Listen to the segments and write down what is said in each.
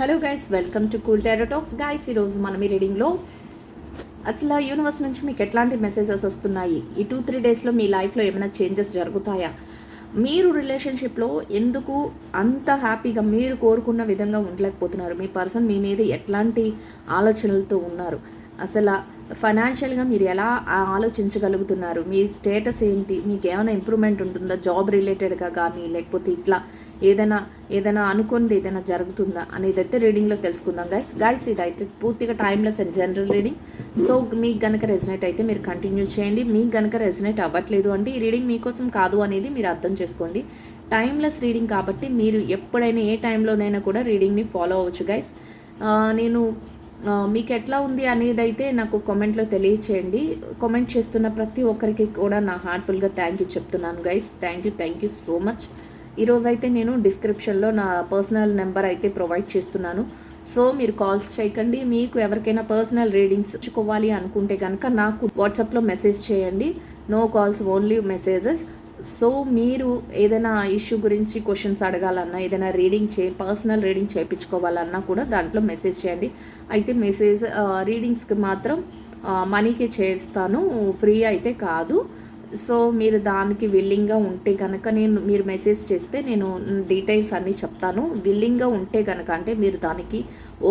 Hello guys welcome to cool tarot talks guys ఈరోజు మనం ఈ రీడింగ్లో అసలు యూనివర్స్ నుంచి మీకు ఎట్లాంటి మెసేజెస్ వస్తున్నాయి? ఈ టూ త్రీ డేస్లో మీ లైఫ్లో ఏమైనా చేంజెస్ జరుగుతాయా? మీరు రిలేషన్షిప్లో ఎందుకు అంత హ్యాపీగా మీరు కోరుకున్న విధంగా ఉండలేకపోతున్నారు? మీ పర్సన్ మీ మీద ఎట్లాంటి ఆలోచనలతో ఉన్నారు? అసలు ఫైనాన్షియల్గా మీరు ఎలా ఆలోచించగలుగుతున్నారు? మీ స్టేటస్ ఏంటి? మీకు ఏమైనా ఇంప్రూవ్మెంట్ ఉంటుందా? జాబ్ రిలేటెడ్గా కానీ లేకపోతే ఇట్లా ఏదైనా ఏదైనా అనుకున్నది ఏదైనా జరుగుతుందా అనేది అయితే రీడింగ్లో తెలుసుకుందాం గైస్ గైస్ ఇదైతే పూర్తిగా timeless and general reading so మీకు గనక రెజినేట్ అయితే మీరు కంటిన్యూ చేయండి. మీకు గనక రెజినేట్ అవ్వట్లేదు అంటే ఈ రీడింగ్ మీకోసం కాదు అనేది మీరు అర్థం చేసుకోండి. టైమ్లెస్ రీడింగ్ కాబట్టి మీరు ఎప్పుడైనా ఏ టైంలోనైనా కూడా రీడింగ్ని ఫాలో అవ్వచ్చు గైస్ నేను మీకు ఎట్లా ఉంది అనేది అయితే నాకు కామెంట్లో తెలియచేయండి. కామెంట్ చేస్తున్న ప్రతి ఒక్కరికి కూడా నా హార్ట్ఫుల్గా థ్యాంక్ యూ చెప్తున్నాను guys thank you thank you so much ఈరోజు అయితే నేను డిస్క్రిప్షన్లో నా పర్సనల్ నెంబర్ అయితే ప్రొవైడ్ చేస్తున్నాను. సో మీరు కాల్స్ చేయకండి. మీకు ఎవరికైనా పర్సనల్ రీడింగ్స్ ఇచ్చుకోవాలి అనుకుంటే కనుక నాకు వాట్సాప్లో మెసేజ్ చేయండి. No calls only messages. So మీరు ఏదైనా ఇష్యూ గురించి క్వశ్చన్స్ అడగాలన్నా ఏదైనా రీడింగ్ చే పర్సనల్ రీడింగ్ చేయించుకోవాలన్నా కూడా దాంట్లో మెసేజ్ చేయండి. అయితే మెసేజ్ రీడింగ్స్కి మాత్రం మనీకే చేస్తాను. ఫ్రీ అయితే కాదు. సో మీరు దానికి విల్లింగ్గా ఉంటే కనుక నేను మీరు మెసేజ్ చేస్తే నేను డీటెయిల్స్ అన్నీ చెప్తాను. విల్లింగ్గా ఉంటే కనుక అంటే మీరు దానికి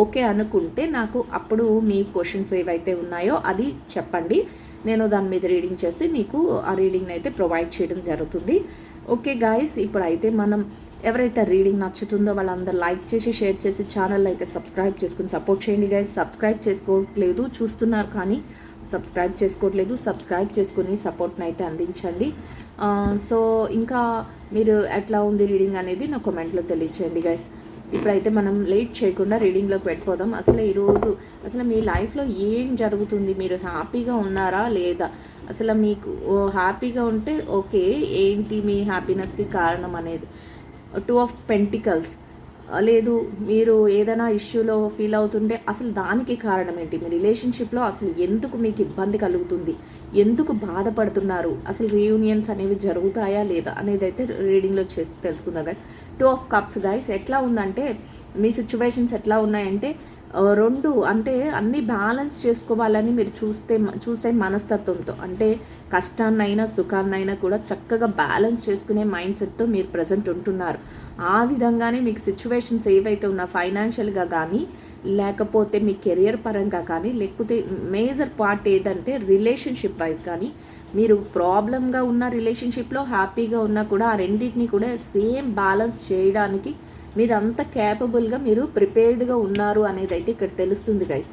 ఓకే అనుకుంటే నాకు అప్పుడు మీ క్వశ్చన్స్ ఏవైతే ఉన్నాయో అది చెప్పండి. నేను దాని మీద రీడింగ్ చేసి మీకు ఆ రీడింగ్ని అయితే ప్రొవైడ్ చేయడం జరుగుతుంది. ఓకే గాయస్ ఇప్పుడైతే మనం ఎవరైతే రీడింగ్ నచ్చుతుందో వాళ్ళందరూ లైక్ చేసి షేర్ చేసి ఛానల్ అయితే సబ్స్క్రైబ్ చేసుకుని సపోర్ట్ చేయండి గాయస్ సబ్స్క్రైబ్ చేసుకోవట్లేదు చూస్తున్నారు కానీ సబ్స్క్రైబ్ చేసుకోవట్లేదు. సబ్స్క్రైబ్ చేసుకుని సపోర్ట్ని అయితే అందించండి. సో ఇంకా మీరు ఎట్లా ఉంది రీడింగ్ అనేది నా కామెంట్లో తెలియచేయండి గైస్ ఇప్పుడైతే మనం లేట్ చేయకుండా రీడింగ్లోకి పెట్టుకోదాం అసలు ఈరోజు అసలు మీ లైఫ్లో ఏం జరుగుతుంది? మీరు హ్యాపీగా ఉన్నారా లేదా? అసలు మీకు హ్యాపీగా ఉంటే ఓకే ఏంటి మీ హ్యాపీనెస్కి కారణం అనేది? Two of pentacles. లేదు మీరు ఏదైనా ఇష్యూలో ఫీల్ అవుతుంటే అసలు దానికి కారణం ఏంటి? మీ రిలేషన్షిప్లో అసలు ఎందుకు మీకు ఇబ్బంది కలుగుతుంది? ఎందుకు బాధపడుతున్నారు? అసలు రీయూనియన్స్ అనేవి జరుగుతాయా లేదా అనేది అయితే రీడింగ్లో చేసి తెలుసుకుందాం కదా టూ ఆఫ్ కప్స్ గైస్ ఎట్లా ఉందంటే మీ సిచ్యువేషన్స్ ఎట్లా ఉన్నాయంటే రెండు అంటే అన్నీ బ్యాలెన్స్ చేసుకోవాలని మీరు చూస్తే చూసే మనస్తత్వంతో అంటే కష్టాన్నైనా సుఖాన్నైనా కూడా చక్కగా బ్యాలెన్స్ చేసుకునే మైండ్ సెట్తో మీరు ప్రజెంట్ ఉంటున్నారు. ఆ విధంగానే మీకు సిచ్యువేషన్స్ ఏవైతే ఉన్నా ఫైనాన్షియల్గా కానీ లేకపోతే మీ కెరియర్ పరంగా కానీ లేకపోతే మేజర్ పార్ట్ ఏదంటే రిలేషన్షిప్ వైజ్ కానీ మీరు ప్రాబ్లంగా ఉన్న రిలేషన్షిప్లో హ్యాపీగా ఉన్నా కూడా ఆ రెండింటిని కూడా సేమ్ బ్యాలెన్స్ చేయడానికి మీరు అంత క్యాపబుల్గా మీరు ప్రిపేర్డ్గా ఉన్నారు అనేది అయితే ఇక్కడ తెలుస్తుంది guys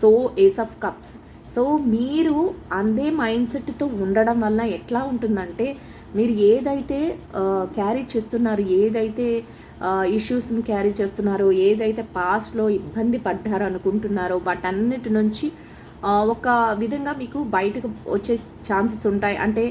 so ace of cups so మీరు అందే మైండ్ సెట్తో ఉండడం వల్ల ఎట్లా ఉంటుందంటే మీరు ఏదైతే క్యారీ చేస్తున్నారు ఏదైతే ఇష్యూస్ని క్యారీ చేస్తున్నారో ఏదైతే పాస్ట్లో ఇబ్బంది పడ్డారో అనుకుంటున్నారో వాటన్నిటి నుంచి ఒక విధంగా మీకు బయటకు వచ్చే ఛాన్సెస్ ఉంటాయి. అంటే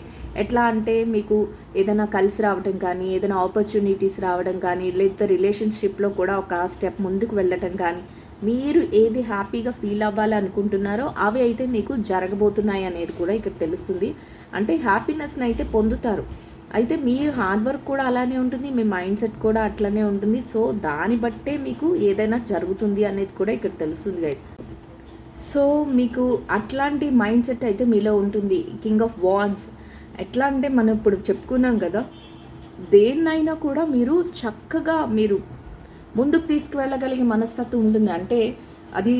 ఎట్లా అంటే మీకు ఏదైనా కలిసి రావడం కానీ ఏదైనా ఆపర్చునిటీస్ రావడం కానీ లేకపోతే రిలేషన్షిప్లో కూడా ఒక స్టెప్ ముందుకు వెళ్ళటం కానీ మీరు ఏది హ్యాపీగా ఫీల్ అవ్వాలి అనుకుంటున్నారో అవి అయితే మీకు జరగబోతున్నాయి అనేది కూడా ఇక్కడ తెలుస్తుంది. అంటే హ్యాపీనెస్ని అయితే పొందుతారు. అయితే మీరు హార్డ్ వర్క్ కూడా అలానే ఉంటుంది మీ మైండ్ సెట్ కూడా అట్లనే ఉంటుంది. సో దాన్ని బట్టే మీకు ఏదైనా జరుగుతుంది అనేది కూడా ఇక్కడ తెలుస్తుంది గైస్ సో మీకు అట్లాంటి మైండ్ సెట్ అయితే మీలో ఉంటుంది. కింగ్ ఆఫ్ వాన్స్ ఎట్లా అంటే మనం ఇప్పుడు చెప్పుకున్నాం కదా దేన్నైనా కూడా మీరు చక్కగా మీరు ముందుకు తీసుకువెళ్ళగలిగే మనస్తత్వం ఉంటుంది. అంటే అది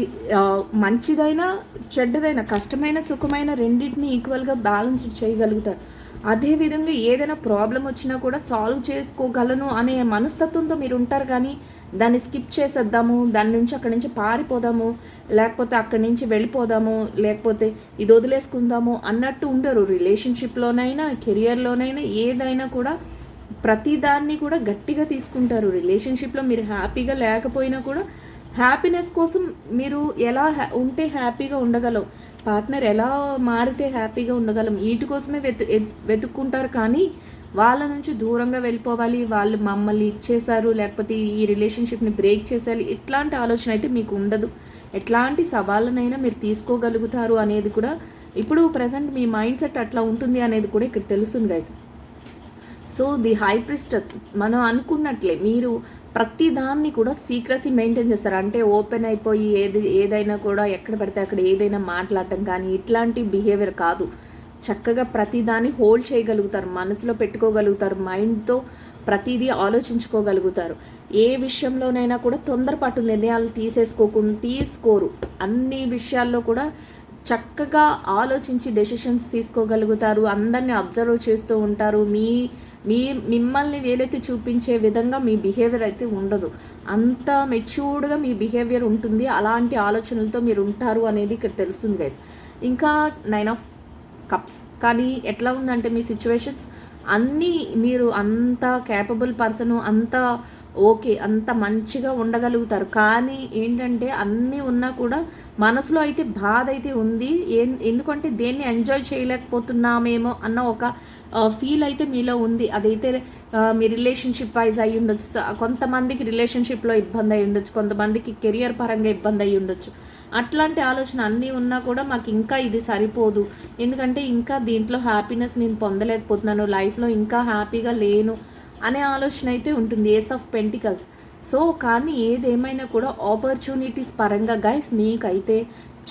మంచిదైనా చెడ్డదైనా కష్టమైన సుఖమైన రెండింటిని ఈక్వల్గా బ్యాలెన్స్ చేయగలుగుతారు. అదేవిధంగా ఏదైనా ప్రాబ్లం వచ్చినా కూడా సాల్వ్ చేసుకోగలను అనే మనస్తత్వంతో మీరు ఉంటారు కానీ దాన్ని స్కిప్ చేసేద్దాము దాని నుంచి అక్కడి నుంచి పారిపోదాము లేకపోతే అక్కడి నుంచి వెళ్ళిపోదాము లేకపోతే ఇది వదిలేసుకుందాము అన్నట్టు ఉండరు. రిలేషన్షిప్లోనైనా కెరియర్లోనైనా ఏదైనా కూడా ప్రతిదాన్ని కూడా గట్టిగా తీసుకుంటారు. రిలేషన్షిప్లో మీరు హ్యాపీగా లేకపోయినా కూడా హ్యాపీనెస్ కోసం మీరు ఎలా హ్యా- ఉంటే హ్యాపీగా ఉండగలం పార్ట్నర్ ఎలా మారితే హ్యాపీగా ఉండగలం. వీటి కోసమే వెతు వెతుక్కుంటారు కానీ వాళ్ళ నుంచి దూరంగా వెళ్ళిపోవాలి. వాళ్ళు మమ్మల్ని ఇచ్చేశారు లేకపోతే ఈ రిలేషన్షిప్ని బ్రేక్ చేసేయాలి. ఇట్లాంటి ఆలోచన అయితే మీకు ఉండదు. ఎట్లాంటి సవాళ్ళనైనా మీరు తీసుకోగలుగుతారు అనేది కూడా ఇప్పుడు ప్రజెంట్ మీ మైండ్ సెట్ అట్లా ఉంటుంది అనేది కూడా ఇక్కడ తెలుస్తుంది guys so the high priestess మనం అనుకున్నట్లే మీరు ప్రతి దాన్ని కూడా సీక్రసీ మెయింటైన్ చేస్తారు. అంటే ఓపెన్ అయిపోయి ఏది ఏదైనా కూడా ఎక్కడ పడితే అక్కడ ఏదైనా మాట్లాడటం కానీ ఇట్లాంటి బిహేవియర్ కాదు. చక్కగా ప్రతిదాన్ని హోల్డ్ చేయగలుగుతారు. మనసులో పెట్టుకోగలుగుతారు. మైండ్తో ప్రతిదీ ఆలోచించుకోగలుగుతారు. ఏ విషయంలోనైనా కూడా తొందరపాటు నిర్ణయాలు తీసేసుకోకుండా తీసుకోరు. అన్ని విషయాల్లో కూడా చక్కగా ఆలోచించి డెసిషన్స్ తీసుకోగలుగుతారు. అందరినీ అబ్జర్వ్ చేస్తూ ఉంటారు. మీ మీ మిమ్మల్ని వేలెత్తి చూపించే విధంగా మీ బిహేవియర్ అయితే ఉండదు. అంత మెచ్యూర్డ్గా మీ బిహేవియర్ ఉంటుంది. అలాంటి ఆలోచనలతో మీరు ఉంటారు అనేది ఇక్కడ తెలుస్తుంది గైస్ ఇంకా నైన్ ఆఫ్ కప్స్ కానీ ఎట్లా ఉందంటే మీ సిచ్యువేషన్స్ అన్నీ మీరు అంత క్యాపబుల్ పర్సన్ అంత ఓకే అంత మంచిగా ఉండగలుగుతారు. కానీ ఏంటంటే అన్నీ ఉన్నా కూడా మనసులో అయితే బాధ అయితే ఉంది. ఎందుకంటే దేన్ని ఎంజాయ్ చేయలేకపోతున్నామేమో అన్న ఒక ఫీల్ అయితే మీలో ఉంది. అదైతే మీ రిలేషన్షిప్ వైజ్ అయి ఉండొచ్చు. కొంతమందికి రిలేషన్షిప్లో ఇబ్బంది అయి ఉండొచ్చు. కొంతమందికి కెరియర్ పరంగా ఇబ్బంది అయి ఉండొచ్చు. అట్లాంటి ఆలోచన అన్నీ ఉన్నా కూడా మాకు ఇంకా ఇది సరిపోదు. ఎందుకంటే ఇంకా దీంట్లో హ్యాపీనెస్ నేను పొందలేకపోతున్నాను. లైఫ్లో ఇంకా హ్యాపీగా లేను అనే ఆలోచన అయితే ఉంటుంది. ఏస్ ఆఫ్ పెంటికల్స్ సో కానీ ఏదేమైనా కూడా ఆపర్చునిటీస్ పరంగా గైస్ మీకైతే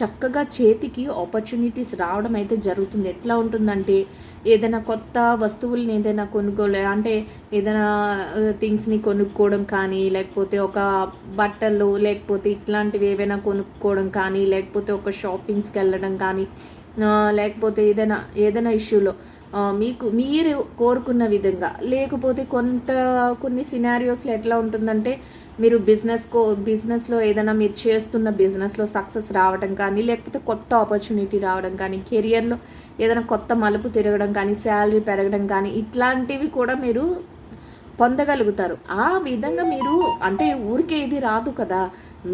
చక్కగా చేతికి ఆపర్చునిటీస్ రావడం అయితే జరుగుతుంది. ఎట్లా ఉంటుందంటే ఏదైనా కొత్త వస్తువుల్ని ఏదైనా కొనుక్కోలే అంటే ఏదైనా థింగ్స్ని కొనుక్కోవడం కానీ లేకపోతే ఒక బట్టలు లేకపోతే ఇట్లాంటివి ఏవైనా కొనుక్కోవడం కానీ లేకపోతే ఒక షాపింగ్స్కి వెళ్ళడం కానీ లేకపోతే ఏదైనా ఏదైనా ఇష్యూలో మీకు మీరు కోరుకున్న విధంగా లేకపోతే కొంత కొన్ని సినారియోస్లో ఎట్లా ఉంటుందంటే మీరు బిజినెస్ కో బిజినెస్లో ఏదైనా మీరు చేస్తున్న బిజినెస్లో సక్సెస్ రావడం కానీ లేకపోతే కొత్త ఆపర్చునిటీ రావడం కానీ కెరియర్లో ఏదైనా కొత్త మలుపు తిరగడం కానీ శాలరీ పెరగడం కానీ ఇట్లాంటివి కూడా మీరు పొందగలుగుతారు. ఆ విధంగా మీరు అంటే ఊరికే ఇది రాదు కదా.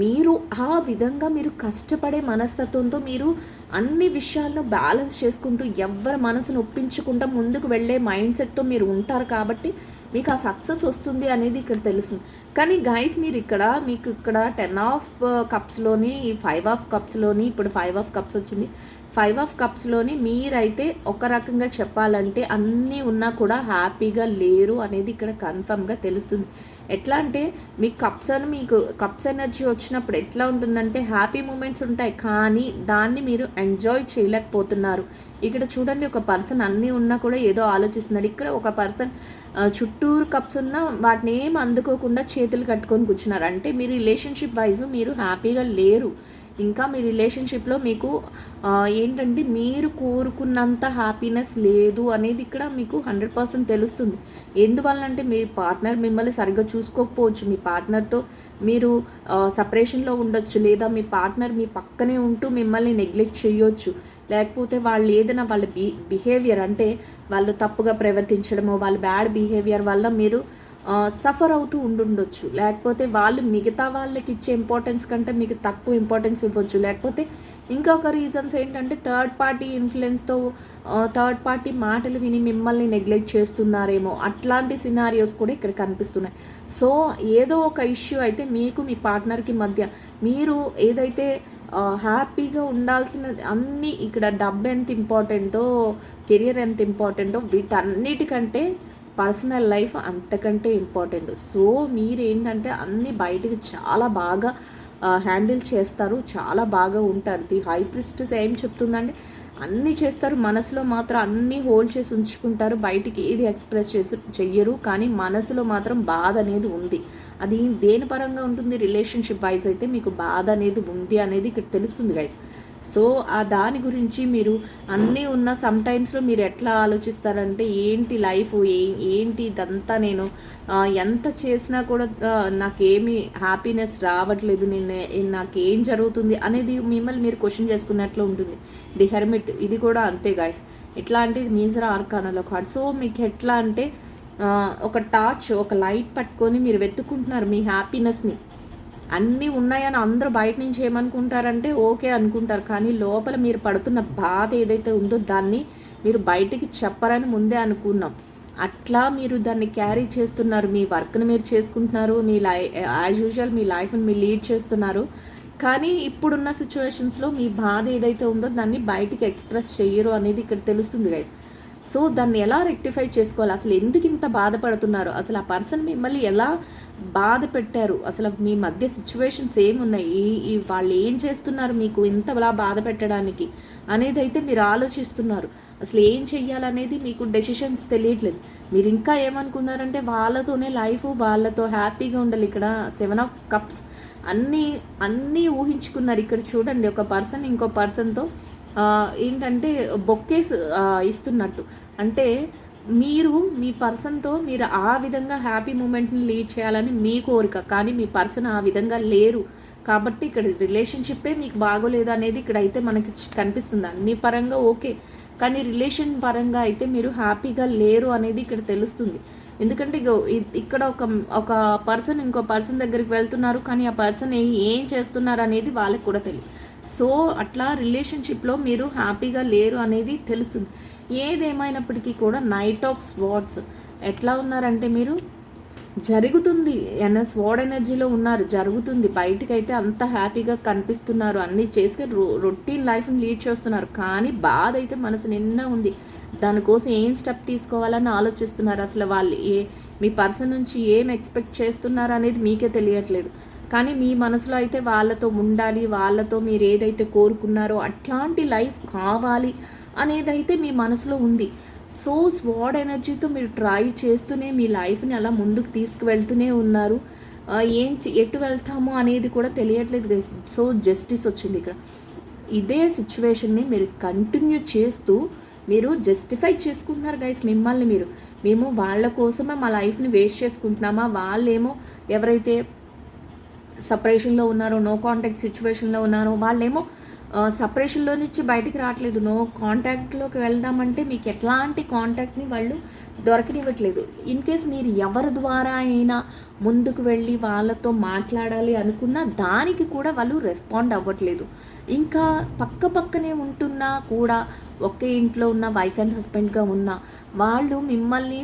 మీరు ఆ విధంగా మీరు కష్టపడే మనస్తత్వంతో మీరు అన్ని విషయాలను బ్యాలెన్స్ చేసుకుంటూ ఎవరి మనసును ఒప్పించకుండా ముందుకు వెళ్ళే మైండ్ సెట్తో మీరు ఉంటారు కాబట్టి మీకు ఆ సక్సెస్ వస్తుంది అనేది ఇక్కడ తెలుస్తుంది. కానీ గైస్ మీరు ఇక్కడ మీకు ఇక్కడ టెన్ ఆఫ్ కప్స్లోని ఫైవ్ ఆఫ్ కప్స్లోని ఇప్పుడు ఫైవ్ ఆఫ్ కప్స్ వచ్చింది. ఫైవ్ ఆఫ్ కప్స్లోని మీరైతే ఒక రకంగా చెప్పాలంటే అన్నీ ఉన్నా కూడా హ్యాపీగా లేరు అనేది ఇక్కడ కన్ఫర్మ్గా తెలుస్తుంది. ఎట్లా అంటే మీ కప్స్ అని మీకు కప్స్ ఎనర్జీ వచ్చినప్పుడు ఎట్లా ఉంటుందంటే హ్యాపీ మూమెంట్స్ ఉంటాయి కానీ దాన్ని మీరు ఎంజాయ్ చేయలేకపోతున్నారు. ఇక్కడ చూడండి ఒక పర్సన్ అన్నీ ఉన్నా కూడా ఏదో ఆలోచిస్తున్నాడు. ఇక్కడ ఒక పర్సన్ చుట్టూరు కప్స్ ఉన్న వాటిని ఏం అందుకోకుండా చేతులు కట్టుకొని కూర్చున్నారు. అంటే మీ రిలేషన్షిప్ వైజ్ మీరు హ్యాపీగా లేరు. ఇంకా మీ రిలేషన్షిప్లో మీకు ఏంటంటే మీరు కోరుకున్నంత హ్యాపీనెస్ లేదు అనేది ఇక్కడ మీకు హండ్రెడ్ పర్సెంట్ తెలుస్తుంది. ఎందువల్లంటే మీ పార్ట్నర్ మిమ్మల్ని సరిగ్గా చూసుకోకపోవచ్చు. మీ పార్ట్నర్తో మీరు సపరేషన్లో ఉండొచ్చు. లేదా మీ పార్ట్నర్ మీ పక్కనే ఉంటూ మిమ్మల్ని నెగ్లెక్ట్ చేయొచ్చు. లేకపోతే వాళ్ళు ఏదైనా వాళ్ళ బి బిహేవియర్ అంటే వాళ్ళు తప్పుగా ప్రవర్తించడము వాళ్ళ బ్యాడ్ బిహేవియర్ వల్ల మీరు సఫర్ అవుతూ ఉండుండొచ్చు. లేకపోతే వాళ్ళు మిగతా వాళ్ళకి ఇచ్చే ఇంపార్టెన్స్ కంటే మీకు తక్కువ ఇంపార్టెన్స్ ఇవ్వచ్చు. లేకపోతే ఇంకొక రీజన్స్ ఏంటంటే థర్డ్ పార్టీ ఇన్ఫ్లుయెన్స్తో థర్డ్ పార్టీ మాటలు విని మిమ్మల్ని నెగ్లెక్ట్ చేస్తున్నారేమో. అట్లాంటి సినారియోస్ కూడా ఇక్కడ కనిపిస్తున్నాయి. సో ఏదో ఒక ఇష్యూ అయితే మీకు మీ పార్ట్నర్కి మధ్య మీరు ఏదైతే హ్యాపీగా ఉండాల్సిన అన్నీ ఇక్కడ డబ్బు ఎంత ఇంపార్టెంటో కెరియర్ ఎంత ఇంపార్టెంటో వీటన్నిటికంటే పర్సనల్ లైఫ్ అంతకంటే ఇంపార్టెంట్. సో మీరు ఏంటంటే అన్నీ బయటకు చాలా బాగా హ్యాండిల్ చేస్తారు చాలా బాగా ఉంటారు. ది హై ప్రిస్టెస్ ఏం చెప్తుందండి అన్నీ చేస్తారు మనసులో మాత్రం అన్నీ హోల్డ్ చేసి ఉంచుకుంటారు బయటికి ఏది ఎక్స్ప్రెస్ చేసి చెయ్యరు కానీ మనసులో మాత్రం బాధ అనేది ఉంది. అది దేని పరంగా ఉంటుంది? రిలేషన్షిప్ వైజ్ అయితే మీకు బాధ అనేది ఉంది అనేది ఇక్కడ తెలుస్తుంది గైస్ సో ఆ దాని గురించి మీరు అన్నీ ఉన్న సమ్ టైమ్స్లో మీరు ఎట్లా ఆలోచిస్తారంటే ఏంటి లైఫ్ ఏ ఏంటి ఇదంతా నేను ఎంత చేసినా కూడా నాకేమి హ్యాపీనెస్ రావట్లేదు నేను నాకేం జరుగుతుంది అనేది మిమ్మల్ని మీరు క్వశ్చన్ చేసుకున్నట్లు ఉంటుంది. ది హెర్మిట్ ఇది కూడా అంతే గాయస్ ఎట్లా అంటే మీజర్ ఆర్కానలో కార్డ్ సో మీకు ఎట్లా అంటే ఒక టార్చ్ ఒక లైట్ పట్టుకొని మీరు వెతుక్కుంటున్నారు మీ హ్యాపీనెస్ని అన్నీ ఉన్నాయని అందరూ బయట నుంచి ఏమనుకుంటారంటే ఓకే అనుకుంటారు. కానీ లోపల మీరు పడుతున్న బాధ ఏదైతే ఉందో దాన్ని మీరు బయటికి చెప్పరని ముందే అనుకున్నాం. అట్లా మీరు దాన్ని క్యారీ చేస్తున్నారు. మీ వర్క్ని మీరు చేసుకుంటున్నారు. మీ లై యాజ్ యూజువల్ మీ లైఫ్ని మీరు లీడ్ చేస్తున్నారు. కానీ ఇప్పుడున్న సిచ్యువేషన్స్లో మీ బాధ ఏదైతే ఉందో దాన్ని బయటికి ఎక్స్ప్రెస్ చేయరు అనేది ఇక్కడ తెలుస్తుంది గైస్ సో దాన్ని ఎలా రెక్టిఫై చేసుకోవాలి? అసలు ఎందుకు ఇంత బాధపడుతున్నారు? అసలు ఆ పర్సన్ మిమ్మల్ని ఎలా బాధ పెట్టారు? అసలు మీ మధ్య సిచ్యువేషన్స్ ఏమున్నాయి? ఈ- వాళ్ళు ఏం చేస్తున్నారు మీకు ఇంతలా బాధ పెట్టడానికి అనేది అయితే మీరు ఆలోచిస్తున్నారు. అసలు ఏం చెయ్యాలనేది మీకు డెసిషన్స్ తెలియట్లేదు. మీరు ఇంకా ఏమనుకున్నారంటే వాళ్ళతోనే లైఫ్ వాళ్ళతో హ్యాపీగా ఉండాలి. ఇక్కడ సెవెన్ ఆఫ్ కప్స్ అన్నీ అన్నీ ఊహించుకున్నారు. ఇక్కడ చూడండి ఒక పర్సన్ ఇంకో పర్సన్తో ఏంటంటే బొక్కేస్ ఇస్తున్నట్టు. అంటే మీరు మీ పర్సన్తో మీరు ఆ విధంగా హ్యాపీ మూమెంట్ని లీడ్ చేయాలని మీ కోరిక. కానీ మీ పర్సన్ ఆ విధంగా లేరు. కాబట్టి ఇక్కడ రిలేషన్షిప్పే మీకు బాగోలేదు అనేది ఇక్కడ అయితే మనకి కనిపిస్తుంది. అన్ని పరంగా ఓకే. కానీ రిలేషన్ పరంగా అయితే మీరు హ్యాపీగా లేరు అనేది ఇక్కడ తెలుస్తుంది. ఎందుకంటే ఇక్కడ ఒక ఒక పర్సన్ ఇంకో పర్సన్ దగ్గరికి వెళ్తున్నారు. కానీ ఆ పర్సన్ ఏం చేస్తున్నారు అనేది వాళ్ళకి కూడా తెలియదు. సో అట్లా రిలేషన్షిప్లో మీరు హ్యాపీగా లేరు అనేది తెలుస్తుంది. ఏదేమైనప్పటికీ కూడా నైట్ ఆఫ్ స్వార్డ్స్. ఎట్లా ఉన్నారంటే మీరు? జరుగుతుంది. ఎన్ఎస్ స్వాడ్ ఎనర్జీలో ఉన్నారు. జరుగుతుంది. బయటికి అయితే అంత హ్యాపీగా కనిపిస్తున్నారు. అన్నీ చేసుకుని రొ రొటీన్ లైఫ్ని లీడ్ చేస్తున్నారు. కానీ బాధ అయితే మనసు నిండా ఉంది. దానికోసం ఏం స్టెప్ తీసుకోవాలని ఆలోచిస్తున్నారు? అసలు వాళ్ళు ఏ మీ పర్సన్ నుంచి ఏం ఎక్స్పెక్ట్ చేస్తున్నారు అనేది మీకే తెలియట్లేదు. కానీ మీ మనసులో అయితే వాళ్ళతో ఉండాలి వాళ్ళతో మీరు ఏదైతే కోరుకున్నారో అట్లాంటి లైఫ్ కావాలి అనేది అయితే మీ మనసులో ఉంది. సో స్వాడ్ ఎనర్జీతో మీరు ట్రై చేస్తూనే మీ లైఫ్ని అలా ముందుకు తీసుకువెళ్తూనే ఉన్నారు. ఏం ఎటు వెళ్తాము అనేది కూడా తెలియట్లేదు సో జస్టిస్ వచ్చింది ఇక్కడ. ఇదే సిచ్యువేషన్ని మీరు కంటిన్యూ చేస్తూ మీరు జస్టిఫై చేసుకుంటున్నారు గైస్ మిమ్మల్ని మీరు. మేము వాళ్ళ కోసమే మా లైఫ్ని వేస్ట్ చేసుకుంటున్నామా? వాళ్ళేమో ఎవరైతే సపరేషన్లో ఉన్నారో నో కాంటాక్ట్ సిచ్యువేషన్లో ఉన్నారో. వాళ్ళేమో సపరేషన్లో నుంచి బయటికి రావట్లేదు. నో కాంటాక్ట్లోకి వెళ్దామంటే మీకు ఎట్లాంటి కాంటాక్ట్ని వాళ్ళు దొరకనివ్వట్లేదు. ఇన్ కేస్ మీరు ఎవరి ద్వారా అయినా ముందుకు వెళ్ళి వాళ్ళతో మాట్లాడాలి అనుకున్నా దానికి కూడా వాళ్ళు రెస్పాండ్ అవ్వట్లేదు. ఇంకా పక్క పక్కనే ఉంటున్నా కూడా ఒకే ఇంట్లో ఉన్న వైఫ్ అండ్ హస్బెండ్గా ఉన్న వాళ్ళు మిమ్మల్ని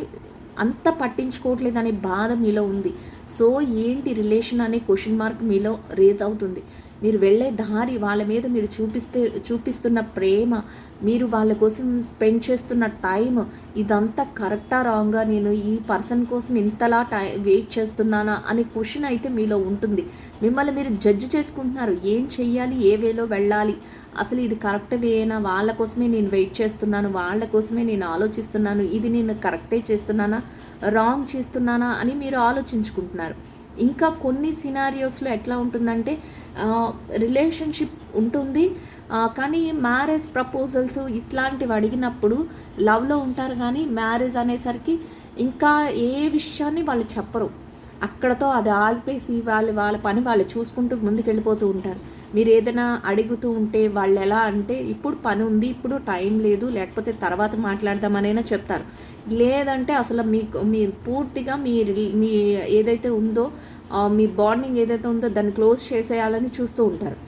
అంత పట్టించుకోవట్లేదు అనే బాధ మీలో ఉంది. సో ఏంటి రిలేషన్ అనే క్వశ్చన్ మార్క్ మీలో రేజ్ అవుతుంది. మీరు వెళ్ళే దారి వాళ్ళ మీద మీరు చూపిస్తే చూపిస్తున్న ప్రేమ మీరు వాళ్ళ కోసం స్పెండ్ చేస్తున్న టైం ఇదంతా కరెక్టా రాంగా నేను ఈ పర్సన్ కోసం ఇంతలా టై వెయిట్ చేస్తున్నానా అనే క్వశ్చన్ అయితే మీలో ఉంటుంది. మిమ్మల్ని మీరు జడ్జ్ చేసుకుంటున్నారు. ఏం చెయ్యాలి? ఏ వేలో వెళ్ళాలి? అసలు ఇది కరెక్ట్ వేనా? వాళ్ళ కోసమే నేను వెయిట్ చేస్తున్నాను వాళ్ళ కోసమే నేను ఆలోచిస్తున్నాను ఇది నేను కరెక్టే చేస్తున్నానా రాంగ్ చేస్తున్నానా అని మీరు ఆలోచించుకుంటున్నారు. ఇంకా కొన్ని సినారియోస్లో ఎట్లా ఉంటుందంటే రిలేషన్షిప్ ఉంటుంది కానీ మ్యారేజ్ ప్రపోజల్స్ ఇట్లాంటివి అడిగినప్పుడు లవ్లో ఉంటారు కానీ మ్యారేజ్ అనేసరికి ఇంకా ఏ విషయాన్ని వాళ్ళు చెప్పరు. అక్కడతో అది ఆగిపేసి వాళ్ళు వాళ్ళ పని వాళ్ళు చూసుకుంటూ ముందుకు వెళ్ళిపోతూ ఉంటారు. మీరు ఏదైనా అడుగుతూ ఉంటే వాళ్ళు ఎలా అంటే ఇప్పుడు పని ఉంది ఇప్పుడు టైం లేదు లేకపోతే తర్వాత మాట్లాడదామనైనా చెప్తారు. లేదంటే అసలు మీకు మీరు పూర్తిగా మీ మీ ఏదైతే ఉందో మీ బాండింగ్ ఏదైతే ఉందో దాన్ని క్లోజ్ చేసేయాలని చూస్తూ ఉంటారు.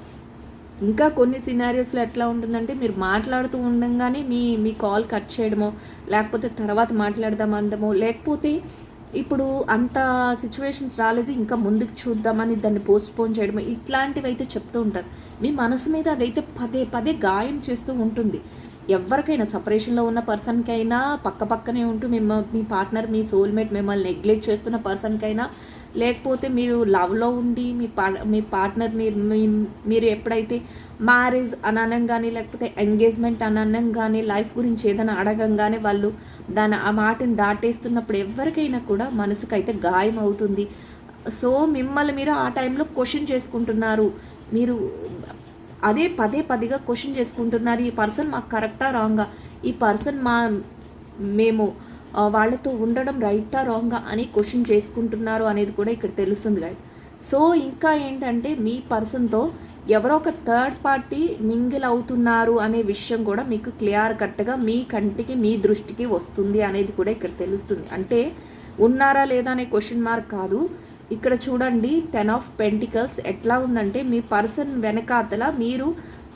ఇంకా కొన్ని సినారియోస్లో ఎట్లా ఉంటుందంటే మీరు మాట్లాడుతూ ఉండంగానే మీ మీ కాల్ కట్ చేయడమో లేకపోతే తర్వాత మాట్లాడదాం అనడమో లేకపోతే ఇప్పుడు అంత సిచ్యువేషన్స్ రాలేదు ఇంకా ముందుకు చూద్దామని దాన్ని పోస్ట్ పోన్ ఇట్లాంటివైతే ఇట్లాంటివి అయితే చెప్తూ ఉంటారు. మీ మనసు మీద అదైతే పదే పదే గాయం చేస్తూ ఉంటుంది. ఎవరికైనా సపరేషన్లో ఉన్న పర్సన్కైనా పక్క పక్కనే ఉంటూ మిమ్మ మీ పార్ట్నర్ మీ సోల్మేట్ మిమ్మల్ని నెగ్లెక్ట్ చేస్తున్న పర్సన్కైనా లేకపోతే మీరు లవ్లో ఉండి మీ పా మీ పార్ట్నర్ మీరు మీ- మీరు ఎప్పుడైతే మ్యారేజ్ అననం కానీ లేకపోతే ఎంగేజ్మెంట్ అననం కానీ లైఫ్ గురించి ఏదైనా అడగంగానే వాళ్ళు దాని ఆ మాటని దాటేస్తున్నప్పుడు ఎవరికైనా కూడా మనసుకైతే గాయం అవుతుంది సో మిమ్మల్ని మీరు ఆ టైంలో క్వశ్చన్ చేసుకుంటున్నారు. మీరు అదే పదే పదిగా క్వశ్చన్ చేసుకుంటున్నారు. ఈ పర్సన్ మాకు కరెక్టా రాంగా ఈ పర్సన్ మా మేము వాళ్ళతో ఉండడం రైటా రాంగా అని క్వశ్చన్ చేసుకుంటున్నారు అనేది కూడా ఇక్కడ తెలుస్తుంది గాయస్ సో ఇంకా ఏంటంటే మీ పర్సన్తో ఎవరో ఒక థర్డ్ పార్టీ మింగిల్ అవుతున్నారు అనే విషయం కూడా మీకు క్లియర్ కట్గా మీ కంటికి మీ దృష్టికి వస్తుంది అనేది కూడా ఇక్కడ తెలుస్తుంది. అంటే ఉన్నారా లేదా అనే క్వశ్చన్ మార్క్ కాదు. ఇక్కడ చూడండి టెన్ ఆఫ్ పెంటికల్స్ ఎట్లా ఉందంటే మీ పర్సన్ వెనకాతల మీరు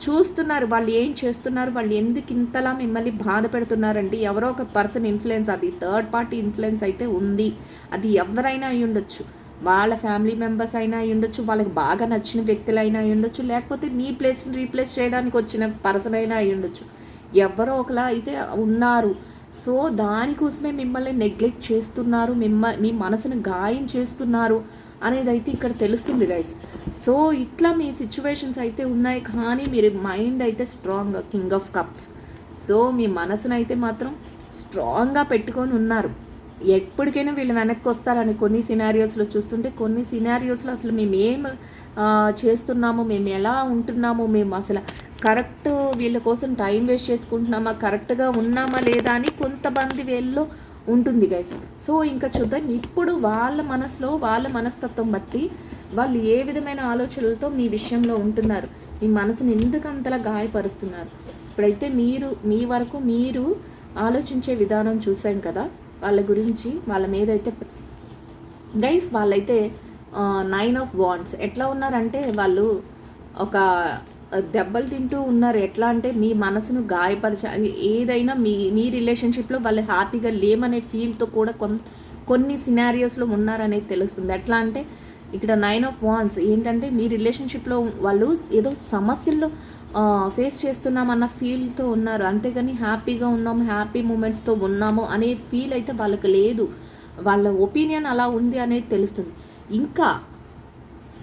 చూస్తున్నారు వాళ్ళు ఏం చేస్తున్నారు వాళ్ళు ఎందుకు ఇంతలా మిమ్మల్ని బాధ పెడుతున్నారంటే ఎవరో ఒక పర్సన్ ఇన్ఫ్లుయెన్స్ అది థర్డ్ పార్టీ ఇన్ఫ్లుయెన్స్ అయితే ఉంది. అది ఎవరైనా అయి ఉండొచ్చు. వాళ్ళ ఫ్యామిలీ మెంబర్స్ అయినా అయి ఉండొచ్చు వాళ్ళకి బాగా నచ్చిన వ్యక్తులైనా అయి ఉండొచ్చు లేకపోతే మీ ప్లేస్ని రీప్లేస్ చేయడానికి వచ్చిన పర్సన్ అయినా అయి ఉండొచ్చు. ఎవరో ఒకలా అయితే ఉన్నారు. సో దానికోసమే మిమ్మల్ని నెగ్లెక్ట్ చేస్తున్నారు మిమ్మ మీ మనసును గాయం చేస్తున్నారు అనేది అయితే ఇక్కడ తెలుస్తుంది గైస్ సో ఇట్లా మీ సిచ్యువేషన్స్ అయితే ఉన్నాయి కానీ మీరు మైండ్ అయితే strong king of cups so మీ మనసును అయితే మాత్రం స్ట్రాంగ్గా పెట్టుకొని ఉన్నారు. ఎప్పటికైనా వీళ్ళు వెనక్కి వస్తారని కొన్ని సినారియోస్లో చూస్తుంటే కొన్ని సినారియోస్లో అసలు మేము ఏం చేస్తున్నాము మేము ఎలా ఉంటున్నాము మేము అసలు కరెక్ట్ వీళ్ళ కోసం టైం వేస్ట్ చేసుకుంటున్నామా కరెక్ట్గా ఉన్నామా లేదా అని కొంతమంది వీళ్ళలో ఉంటుంది గైస్ సో ఇంకా చూద్దాం. ఇప్పుడు వాళ్ళ మనసులో వాళ్ళ మనస్తత్వం బట్టి వాళ్ళు ఏ విధమైన ఆలోచనలతో మీ విషయంలో ఉంటున్నారు? మీ మనసుని ఎందుకు అంతలా గాయపరుస్తున్నారు? ఇప్పుడైతే మీరు మీ వరకు మీరు ఆలోచించే విధానం చూసాం కదా. వాళ్ళ గురించి వాళ్ళ మీద అయితే గైస్ వాళ్ళైతే నైన్ ఆఫ్ వాండ్స్ ఎట్లా ఉన్నారంటే వాళ్ళు ఒక దెబ్బలు తింటూ ఉన్నారు. ఎట్లా అంటే మీ మనసును గాయపరచాలి ఏదైనా మీ మీ రిలేషన్షిప్లో వాళ్ళు హ్యాపీగా లేమనే ఫీల్తో కూడా కొన్ కొన్ని సినారియోస్లో ఉన్నారనేది తెలుస్తుంది. ఎట్లా అంటే ఇక్కడ నైన్ ఆఫ్ వాన్స్ ఏంటంటే మీ రిలేషన్షిప్లో వాళ్ళు ఏదో సమస్యల్లో ఫేస్ చేస్తున్నామన్న ఫీల్తో ఉన్నారు. అంతేగాని హ్యాపీగా ఉన్నాము హ్యాపీ మూమెంట్స్తో ఉన్నాము అనే ఫీల్ అయితే వాళ్ళకి లేదు. వాళ్ళ ఒపీనియన్ అలా ఉంది అనేది తెలుస్తుంది. ఇంకా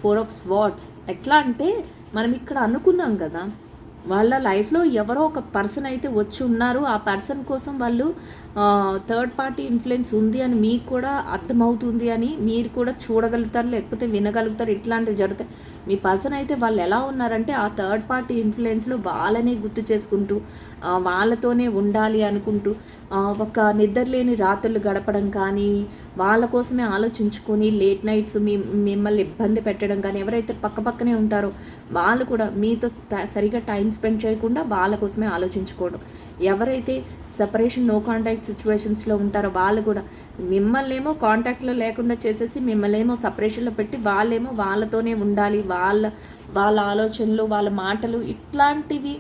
ఫోర్ ఆఫ్ స్వాట్స్ ఎట్లా అంటే మనం ఇక్కడ అనుకున్నాం కదా వాళ్ళ లైఫ్లో ఎవరో ఒక పర్సన్ అయితే వచ్చి ఉన్నారు. ఆ పర్సన్ కోసం వాళ్ళు థర్డ్ పార్టీ ఇన్ఫ్లుయెన్స్ ఉంది అని మీకు కూడా అర్థమవుతుంది అని మీరు కూడా చూడగలుగుతారు లేకపోతే వినగలుగుతారు. ఇట్లాంటివి జరుగుతాయి. మీ పర్సన్ అయితే వాళ్ళు ఎలా ఉన్నారంటే ఆ థర్డ్ పార్టీ ఇన్ఫ్లుయెన్స్లో వాళ్ళనే గుర్తు చేసుకుంటూ వాళ్ళతోనే ఉండాలి అనుకుంటూ ఒక నిద్రలేని రాత్రులు గడపడం కానీ వాళ్ళ కోసమే ఆలోచించుకొని లేట్ నైట్స్ మీ మిమ్మల్ని ఇబ్బంది పెట్టడం కానీ ఎవరైతే పక్క పక్కనే ఉంటారో వాళ్ళు కూడా మీతో సరిగా టైం స్పెండ్ చేయకుండా వాళ్ళ కోసమే ఆలోచించుకోవడం. ఎవరైతే సపరేషన్ నో కాంటాక్ట్ సిచ్యువేషన్స్లో ఉంటారో వాళ్ళు కూడా మిమ్మల్ని ఏమో కాంటాక్ట్లో లేకుండా చేసేసి మిమ్మల్ని ఏమో సపరేషన్లో పెట్టి వాళ్ళేమో వాళ్ళతోనే ఉండాలి. వాళ్ళ వాళ్ళ ఆలోచనలు వాళ్ళ మాటలు ఇట్లాంటివి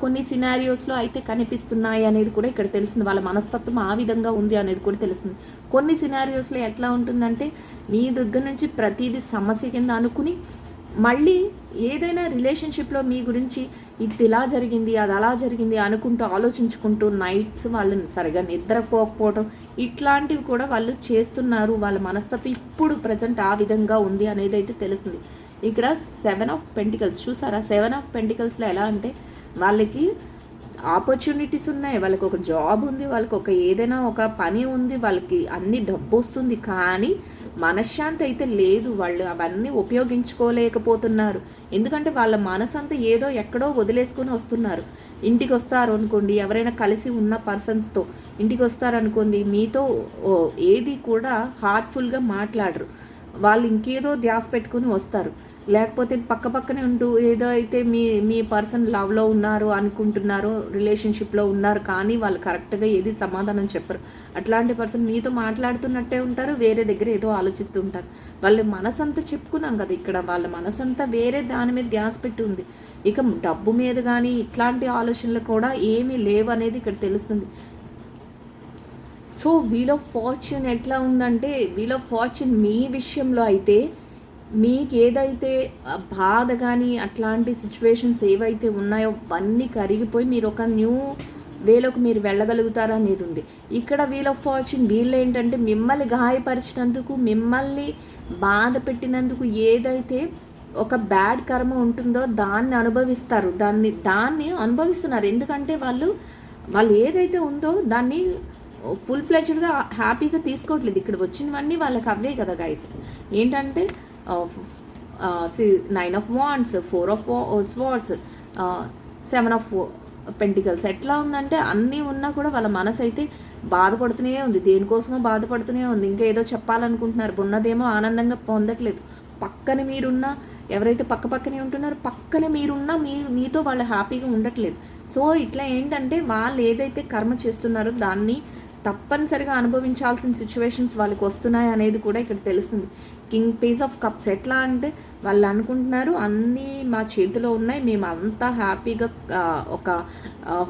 కొన్ని సినారియోస్లో అయితే కనిపిస్తున్నాయి అనేది కూడా ఇక్కడ తెలుస్తుంది. వాళ్ళ మనస్తత్వం ఆ విధంగా ఉంది అనేది కూడా తెలుస్తుంది. కొన్ని సినారియోస్లో ఎట్లా ఉంటుందంటే మీ దగ్గర నుంచి ప్రతిదీ సమస్య కింద అనుకుని మళ్ళీ ఏదైనా రిలేషన్షిప్లో మీ గురించి ఇది ఇలా జరిగింది అది అలా జరిగింది అనుకుంటూ ఆలోచించుకుంటూ నైట్స్ వాళ్ళని సరిగా నిద్రపోకపోవడం ఇట్లాంటివి కూడా వాళ్ళు చేస్తున్నారు. వాళ్ళ మనస్తత్వం ఇప్పుడు ప్రజెంట్ ఆ విధంగా ఉంది అనేది అయితే తెలుస్తుంది. ఇక్కడ సెవెన్ ఆఫ్ పెంటికల్స్ చూసారా? సెవెన్ ఆఫ్ పెంటికల్స్లో ఎలా అంటే వాళ్ళకి ఆపర్చునిటీస్ ఉన్నాయి. వాళ్ళకి ఒక జాబ్ ఉంది వాళ్ళకి ఒక ఏదైనా ఒక పని ఉంది వాళ్ళకి అన్ని డబ్బు వస్తుంది. కానీ మనశ్శాంతి అయితే లేదు. వాళ్ళు అవన్నీ ఉపయోగించుకోలేకపోతున్నారు. ఎందుకంటే వాళ్ళ మనసంతా ఏదో ఎక్కడో వదిలేసుకొని వస్తున్నారు. ఇంటికి వస్తారు అనుకోండి ఎవరైనా కలిసి ఉన్న పర్సన్స్తో. ఇంటికి వస్తారు అనుకోండి మీతో ఓ, ఏది కూడా హార్ట్ఫుల్గా మాట్లాడరు. వాళ్ళు ఇంకేదో ధ్యాస పెట్టుకుని వస్తారు. లేకపోతే పక్క పక్కనే ఉంటూ ఏదో అయితే మీ మీ పర్సన్ లవ్లో ఉన్నారు అనుకుంటున్నారు రిలేషన్షిప్లో ఉన్నారు కానీ వాళ్ళు కరెక్ట్గా ఏది సమాధానం చెప్పరు. అట్లాంటి పర్సన్ మీతో మాట్లాడుతున్నట్టే ఉంటారు వేరే దగ్గర ఏదో ఆలోచిస్తూ ఉంటారు. వాళ్ళ మనసంతా చెప్పుకున్నాం కదా ఇక్కడ వాళ్ళ మనసంతా వేరే దాని మీద ధ్యాస పెట్టి ఉంది. ఇక డబ్బు మీద కానీ ఇట్లాంటి ఆలోచనలు కూడా ఏమీ లేవు అనేది ఇక్కడ తెలుస్తుంది. సో వీల్ ఆఫ్ ఫార్చ్యూన్ ఎట్లా ఉందంటే వీల్ ఆఫ్ ఫార్చ్యూన్ మీ విషయంలో అయితే మీకు ఏదైతే బాధ కానీ అట్లాంటి సిచ్యువేషన్స్ ఏవైతే ఉన్నాయో అవన్నీ కరిగిపోయి మీరు ఒక న్యూ వేలోకి మీరు వెళ్ళగలుగుతారు అనేది ఉంది. ఇక్కడ వీల్ ఆఫ్ ఫార్చ్యూన్ వీళ్ళు ఏంటంటే మిమ్మల్ని గాయపరిచినందుకు మిమ్మల్ని బాధ పెట్టినందుకు ఏదైతే ఒక బ్యాడ్ కర్మ ఉంటుందో దాన్ని అనుభవిస్తారు. దాన్ని దాన్ని అనుభవిస్తున్నారు. ఎందుకంటే వాళ్ళు వాళ్ళు ఏదైతే ఉందో దాన్ని ఫుల్ ఫ్లెజ్డ్గా హ్యాపీగా తీసుకోవట్లేదు. ఇక్కడ వచ్చినవన్నీ వాళ్ళకి అవే కదా గైస్ ఏంటంటే nine of wands four of swords seven of pentacles ఎట్లా ఉందంటే అన్నీ ఉన్నా కూడా వాళ్ళ మనసు అయితే బాధపడుతూనే ఉంది. దేనికోసమో బాధపడుతూనే ఉంది. ఇంకా ఏదో చెప్పాలనుకుంటున్నారు. ఉన్నదేమో ఆనందంగా పొందట్లేదు. పక్కన మీరున్న ఎవరైతే పక్క పక్కనే ఉంటున్నారో పక్కన మీరున్నా మీ మీతో వాళ్ళు హ్యాపీగా ఉండట్లేదు. సో ఇట్లా ఏంటంటే వాళ్ళు ఏదైతే కర్మ చేస్తున్నారో దాన్ని తప్పనిసరిగా అనుభవించాల్సిన సిచ్యువేషన్స్ వాళ్ళకి వస్తున్నాయి అనేది కూడా ఇక్కడ తెలుస్తుంది. King pace of cups. ఎట్లా అంటే వాళ్ళు అనుకుంటున్నారు అన్నీ మా చేతిలో ఉన్నాయి మేము అంతా హ్యాపీగా ఒక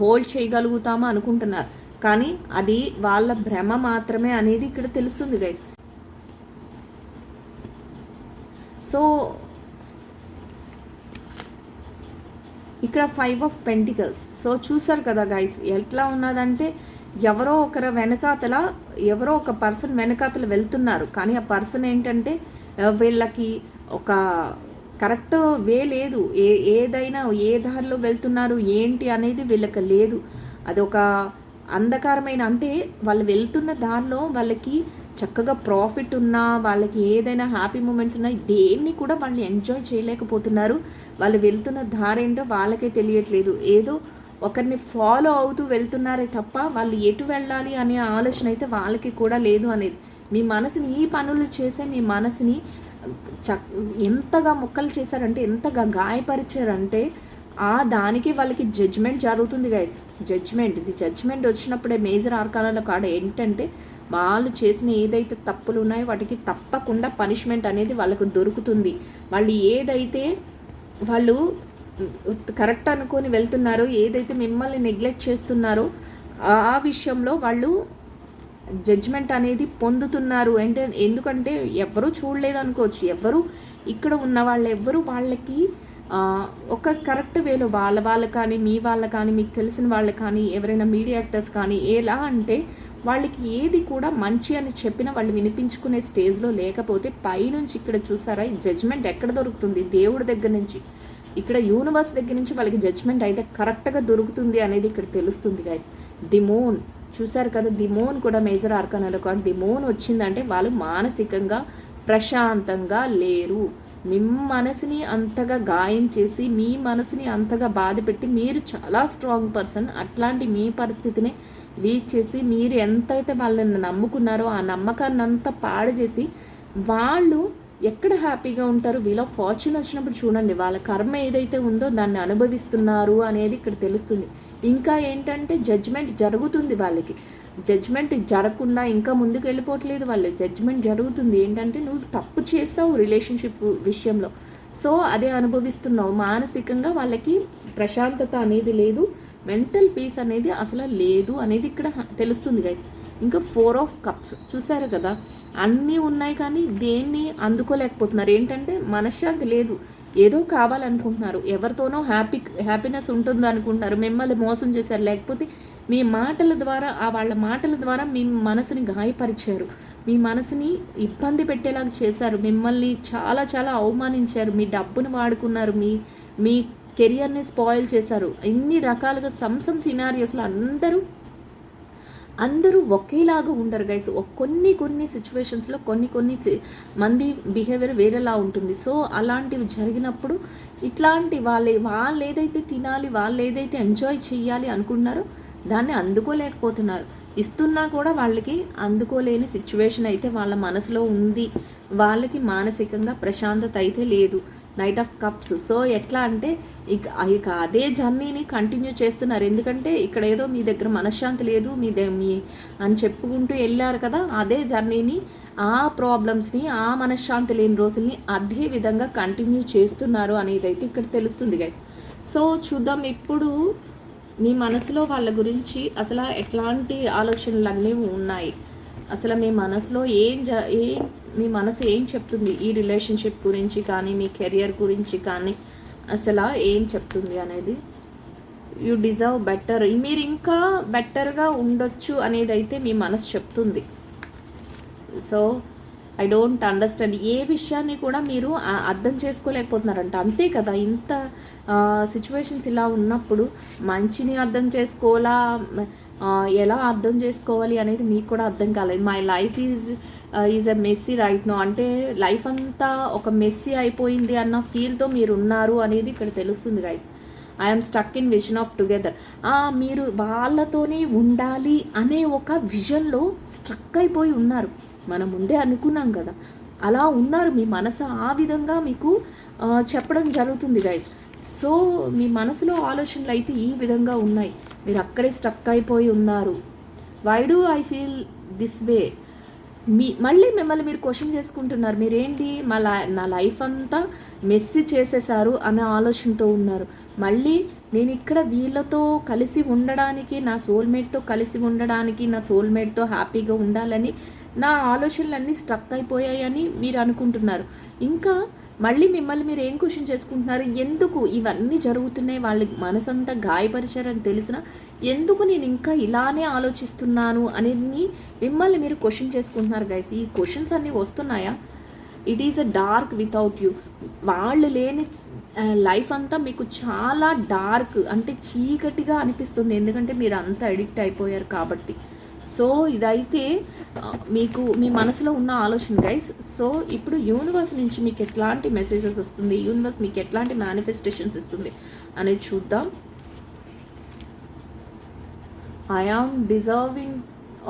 హోల్డ్ చేయగలుగుతాము అనుకుంటున్నారు. కానీ అది వాళ్ళ భ్రమ మాత్రమే అనేది ఇక్కడ తెలుస్తుంది గైస్ సో ఇక్కడ ఫైవ్ ఆఫ్ పెంటికల్స్ సో చూసారు కదా గైస్ ఎట్లా ఉన్నదంటే ఎవరో ఒకరు వెనకాతల ఎవరో ఒక పర్సన్ వెనకాతల వెళ్తున్నారు. కానీ ఆ పర్సన్ ఏంటంటే వీళ్ళకి ఒక కరెక్ట్ వే లేదు. ఏ ఏదైనా ఏ దారిలో వెళ్తున్నారు ఏంటి అనేది వీళ్ళకి లేదు. అదొక అంధకారమైన అంటే వాళ్ళు వెళ్తున్న దారిలో వాళ్ళకి చక్కగా ప్రాఫిట్ ఉన్నా వాళ్ళకి ఏదైనా హ్యాపీ మూమెంట్స్ ఉన్నా దేన్ని కూడా వాళ్ళు ఎంజాయ్ చేయలేకపోతున్నారు. వాళ్ళు వెళ్తున్న దారి ఏంటో వాళ్ళకే తెలియట్లేదు. ఏదో ఒకరిని ఫాలో అవుతూ వెళ్తున్నారే తప్ప వాళ్ళు ఎటు వెళ్ళాలి అనే ఆలోచన అయితే వాళ్ళకి కూడా లేదు అనేది. మీ మనసుని ఈ పనులు చేసే మీ మనసుని చ ఎంతగా ముక్కలు చేశారంటే ఎంతగా గాయపరిచారంటే ఆ దానికి వాళ్ళకి జడ్జ్మెంట్ జరుగుతుంది గైస్ జడ్జ్మెంట్ ఇది జడ్జ్మెంట్ వచ్చినప్పుడే మేజర్ ఆర్కాలలో కాడ ఏంటంటే వాళ్ళు చేసిన ఏదైతే తప్పులు ఉన్నాయో వాటికి తప్పకుండా పనిష్మెంట్ అనేది వాళ్ళకు దొరుకుతుంది. వాళ్ళు ఏదైతే వాళ్ళు కరెక్ట్ అనుకొని వెళ్తున్నారో ఏదైతే మిమ్మల్ని నెగ్లెక్ట్ చేస్తున్నారో ఆ విషయంలో వాళ్ళు జడ్జ్మెంట్ అనేది పొందుతున్నారు. అంటే ఎందుకంటే ఎవరు చూడలేదు అనుకోవచ్చు. ఎవరు ఇక్కడ ఉన్న వాళ్ళు ఎవ్వరు వాళ్ళకి ఒక కరెక్ట్ వేలో వాళ్ళ వాళ్ళు కానీ మీ వాళ్ళ కానీ మీకు తెలిసిన వాళ్ళు కానీ ఎవరైనా మీడియా యాక్టర్స్ కానీ ఎలా అంటే వాళ్ళకి ఏది కూడా మంచి అని చెప్పినా వాళ్ళు వినిపించుకునే స్టేజ్లో లేకపోతే పైనుంచి ఇక్కడ చూసారా ఈ జడ్జ్మెంట్ ఎక్కడ దొరుకుతుంది? దేవుడి దగ్గర నుంచి. ఇక్కడ యూనివర్స్ దగ్గర నుంచి వాళ్ళకి జడ్జ్మెంట్ అయితే కరెక్ట్గా దొరుకుతుంది అనేది ఇక్కడ తెలుస్తుంది గైస్ ది మూన్ చూశారు కదా ది మూన్ కూడా మేజర్ ఆర్కనాలో కాదు. ది మూన్ వచ్చిందంటే వాళ్ళు మానసికంగా ప్రశాంతంగా లేరు. మీ మనసుని అంతగా గాయం చేసి మీ మనసుని అంతగా బాధ పెట్టి మీరు చాలా స్ట్రాంగ్ పర్సన్ అట్లాంటి మీ పరిస్థితిని వీచ్ చేసి మీరు ఎంతైతే వాళ్ళని నమ్ముకున్నారో ఆ నమ్మకాన్ని అంతా పాడు చేసి వాళ్ళు ఎక్కడ హ్యాపీగా ఉంటారు? వీళ్ళ ఫార్చ్యూన్ వచ్చినప్పుడు చూడండి వాళ్ళ కర్మ ఏదైతే ఉందో దాన్ని అనుభవిస్తున్నారు అనేది ఇక్కడ తెలుస్తుంది. ఇంకా ఏంటంటే జడ్జ్మెంట్ జరుగుతుంది వాళ్ళకి. జడ్జ్మెంట్ జరగకుండా ఇంకా ముందుకు వెళ్ళిపోవట్లేదు వాళ్ళు. జడ్జ్మెంట్ జరుగుతుంది. ఏంటంటే నువ్వు తప్పు చేసావు రిలేషన్షిప్ విషయంలో. సో అదే అనుభవిస్తున్నావు. మానసికంగా వాళ్ళకి ప్రశాంతత అనేది లేదు. మెంటల్ పీస్ అనేది అసలు లేదు అనేది ఇక్కడ తెలుస్తుంది గైస్ ఇంకా ఫోర్ ఆఫ్ కప్స్. చూసారు కదా? అన్నీ ఉన్నాయి కానీ దేన్ని అందుకోలేకపోతున్నారు. ఏంటంటే మనశ్శాంతి లేదు. ఏదో కావాలనుకుంటున్నారు. ఎవరితోనో హ్యాపీ హ్యాపీనెస్ ఉంటుంది అనుకుంటున్నారు. మిమ్మల్ని మోసం చేశారు. లేకపోతే మీ మాటల ద్వారా ఆ వాళ్ళ మాటల ద్వారా మీ మనసుని గాయపరిచారు. మీ మనసుని ఇబ్బంది పెట్టేలాగా చేశారు. మిమ్మల్ని చాలా చాలా అవమానించారు. మీ డబ్బును వాడుకున్నారు. మీ మీ కెరియర్ని స్పాయిల్ చేశారు. ఇన్ని రకాలుగా సంసం సినారియోస్లో అందరూ అందరూ ఒకేలాగా ఉండరు గైస్ కొన్ని కొన్ని సిచ్యువేషన్స్లో కొన్ని కొన్ని మంది బిహేవియర్ వేరేలా ఉంటుంది. సో అలాంటివి జరిగినప్పుడు ఇట్లాంటి వాళ్ళే వాళ్ళు ఏదైతే తినాలి వాళ్ళు ఏదైతే ఎంజాయ్ చేయాలి అనుకున్నారో దాన్ని అందుకోలేకపోతున్నారు. ఇస్తున్నా కూడా వాళ్ళకి అందుకోలేని సిచ్యువేషన్ అయితే వాళ్ళ మనసులో ఉంది. వాళ్ళకి మానసికంగా ప్రశాంతత అయితే లేదు. నైట్ ఆఫ్ కప్స్ సో ఎట్లా అంటే ఇక ఇక అదే జర్నీని కంటిన్యూ చేస్తున్నారు. ఎందుకంటే ఇక్కడ ఏదో మీ దగ్గర మనశ్శాంతి లేదు మీ మీ అని చెప్పుకుంటూ వెళ్ళారు కదా అదే జర్నీని ఆ ప్రాబ్లమ్స్ని ఆ మనశ్శాంతి లేని రోజుల్ని అదే విధంగా కంటిన్యూ చేస్తున్నారు అనేది అయితే ఇక్కడ తెలుస్తుంది గైస్ సో చూద్దాం ఇప్పుడు మీ మనసులో వాళ్ళ గురించి అసలు ఎట్లాంటి ఆలోచనలు అన్నీ ఉన్నాయి? అసలు మీ మనసులో ఏం జ ఏ మీ మనసు ఏం చెప్తుంది? ఈ రిలేషన్షిప్ గురించి కానీ మీ కెరియర్ గురించి కానీ అసలు ఏం చెప్తుంది అనేది? యు డిజర్వ్ బెటర్ మీరు ఇంకా బెటర్గా ఉండొచ్చు అనేది అయితే మీ మనసు చెప్తుంది. సో ఐ డోంట్ అండర్స్టాండ్ ఏ విషయాన్ని కూడా మీరు అర్థం చేసుకోలేకపోతున్నారంట. అంతే కదా ఇంత సిచ్యువేషన్స్ ఇలా ఉన్నప్పుడు మంచిని అర్థం చేసుకోవాలా? ఎలా అర్థం చేసుకోవాలి అనేది మీకు కూడా అర్థం కాలేదు. My life is is a messy right no అంటే లైఫ్ అంతా ఒక మెస్సీ అయిపోయింది అన్న ఫీల్తో మీరు ఉన్నారు అనేది ఇక్కడ తెలుస్తుంది guys I'm stuck in vision of together మీరు వాళ్ళతోనే ఉండాలి అనే ఒక విజన్లో స్ట్రక్ అయిపోయి ఉన్నారు. మనం ముందే అనుకున్నాం కదా. అలా ఉన్నారు మీ మనసు ఆ విధంగా మీకు uh, చెప్పడం జరుగుతుంది గైస్ సో మీ మనసులో ఆలోచనలు అయితే ఈ విధంగా ఉన్నాయి. మీరు అక్కడే స్టక్ అయిపోయి ఉన్నారు. Why do I feel this way మీ మళ్ళీ మిమ్మల్ని మీరు క్వశ్చన్ చేసుకుంటున్నారు. మీరేంటి? మా లై నా లైఫ్ అంతా మెస్సి చేసేసారు అనే ఆలోచనతో ఉన్నారు. మళ్ళీ నేను ఇక్కడ వీళ్ళతో కలిసి ఉండడానికి నా సోల్మేట్తో కలిసి ఉండడానికి నా సోల్మేట్తో హ్యాపీగా ఉండాలని నా ఆలోచనలన్నీ స్ట్రక్ అయిపోయాయని మీరు అనుకుంటున్నారు. ఇంకా మళ్ళీ మిమ్మల్ని మీరు ఏం క్వశ్చన్ చేసుకుంటున్నారు? ఎందుకు ఇవన్నీ జరుగుతున్నాయి? వాళ్ళ మనసంతా గాయపరిచారని తెలిసిన ఎందుకు నేను ఇంకా ఇలానే ఆలోచిస్తున్నాను అనేది మిమ్మల్ని మీరు క్వశ్చన్ చేసుకుంటున్నారు గైస్ ఈ క్వశ్చన్స్ అన్నీ వస్తున్నాయా? It is a dark without you వాళ్ళు లేని లైఫ్ అంతా మీకు చాలా డార్క్ అంటే చీకటిగా అనిపిస్తుంది. ఎందుకంటే మీరు అంత అడిక్ట్ అయిపోయారు కాబట్టి. సో ఇదైతే మీకు మీ మనసులో ఉన్న ఆలోచన గైస్ సో ఇప్పుడు యూనివర్స్ నుంచి మీకు ఎట్లాంటి మెసేజెస్ వస్తుంది? యూనివర్స్ మీకు ఎట్లాంటి మేనిఫెస్టేషన్స్ ఇస్తుంది? అనేది చూద్దాం. I am deserving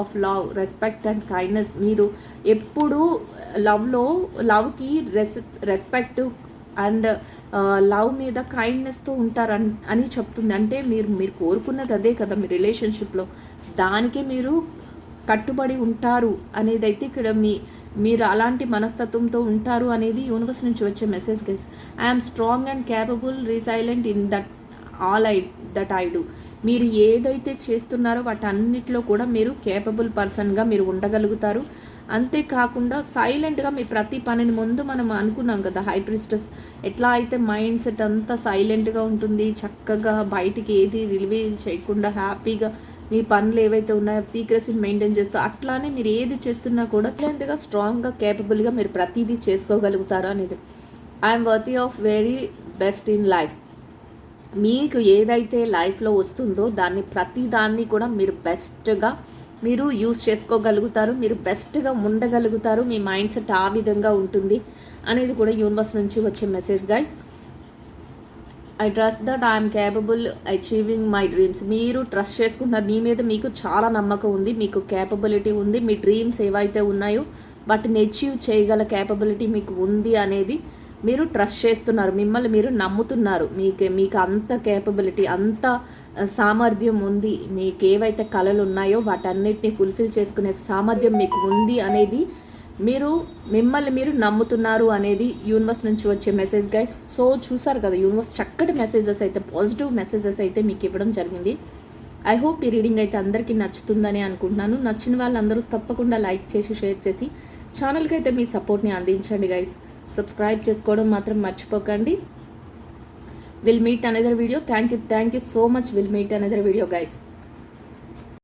of love respect and kindness మీరు ఎప్పుడు లవ్లో లవ్కి రెస్ రెస్పెక్ట్ అండ్ లవ్ మీద కైండ్నెస్తో ఉంటారని అని చెప్తుంది. అంటే మీరు మీరు కోరుకున్నది అదే కదా మీ రిలేషన్షిప్లో దానికే మీరు కట్టుబడి ఉంటారు అనేది అయితే ఇక్కడ మీ మీరు అలాంటి మనస్తత్వంతో ఉంటారు అనేది యూనివర్స్ నుంచి వచ్చే message guys I'm strong and capable resilient in that all I that I do మీరు ఏదైతే చేస్తున్నారో వాటన్నిటిలో కూడా మీరు కేపబుల్ పర్సన్గా మీరు ఉండగలుగుతారు. అంతేకాకుండా సైలెంట్గా మీ ప్రతి పనిని ముందు మనం అనుకున్నాం కదా హైప్రిస్టస్ ఎట్లా అయితే మైండ్ సెట్ అంతా సైలెంట్గా ఉంటుంది చక్కగా బయటికి ఏది రిలీవ్ చేయకుండా హ్యాపీగా మీ పనులు ఏవైతే ఉన్నాయో సీక్రెసీని మెయింటైన్ చేస్తూ అట్లానే మీరు ఏది చేస్తున్నా కూడా క్లైంట్గా స్ట్రాంగ్గా కేపబుల్గా మీరు ప్రతిదీ చేసుకోగలుగుతారు అనేది. I'm worthy of very best in life మీకు ఏదైతే లైఫ్లో వస్తుందో దాన్ని ప్రతి దాన్ని కూడా మీరు బెస్ట్గా మీరు యూస్ చేసుకోగలుగుతారు మీరు బెస్ట్గా ఉండగలుగుతారు మీ మైండ్ సెట్ ఆ విధంగా ఉంటుంది అనేది కూడా యూనివర్స్ నుంచి వచ్చే message guys I trust that I'm capable achieving my dreams మీరు ట్రస్ట్ చేసుకుంటున్నారు. మీ మీద మీకు చాలా నమ్మకం ఉంది. మీకు క్యాపబిలిటీ ఉంది. మీ డ్రీమ్స్ ఏవైతే ఉన్నాయో వాటిని అచీవ్ చేయగల క్యాపబిలిటీ మీకు ఉంది అనేది మీరు ట్రస్ట్ చేస్తున్నారు. మిమ్మల్ని మీరు నమ్ముతున్నారు. మీకు మీకు అంత క్యాపబిలిటీ అంత సామర్థ్యం ఉంది. మీకు ఏవైతే కళలు ఉన్నాయో వాటన్నిటిని ఫుల్ఫిల్ చేసుకునే సామర్థ్యం మీకు ఉంది అనేది మీరు మిమ్మల్ని మీరు నమ్ముతున్నారు అనేది యూనివర్స్ నుంచి వచ్చే మెసేజ్ గైస్ సో చూసారు కదా యూనివర్స్ చక్కటి మెసేజెస్ అయితే పాజిటివ్ మెసేజెస్ అయితే మీకు ఇవ్వడం జరిగింది. ఐ హోప్ ఈ రీడింగ్ అయితే అందరికీ నచ్చుతుందని అనుకుంటున్నాను. నచ్చిన వాళ్ళందరూ తప్పకుండా లైక్ చేసి షేర్ చేసి ఛానల్కి అయితే మీ సపోర్ట్ని అందించండి గైస్ సబ్స్క్రైబ్ చేసుకోవడం మాత్రం మర్చిపోకండి. Will meet another video thank you thank you so much will meet another video guys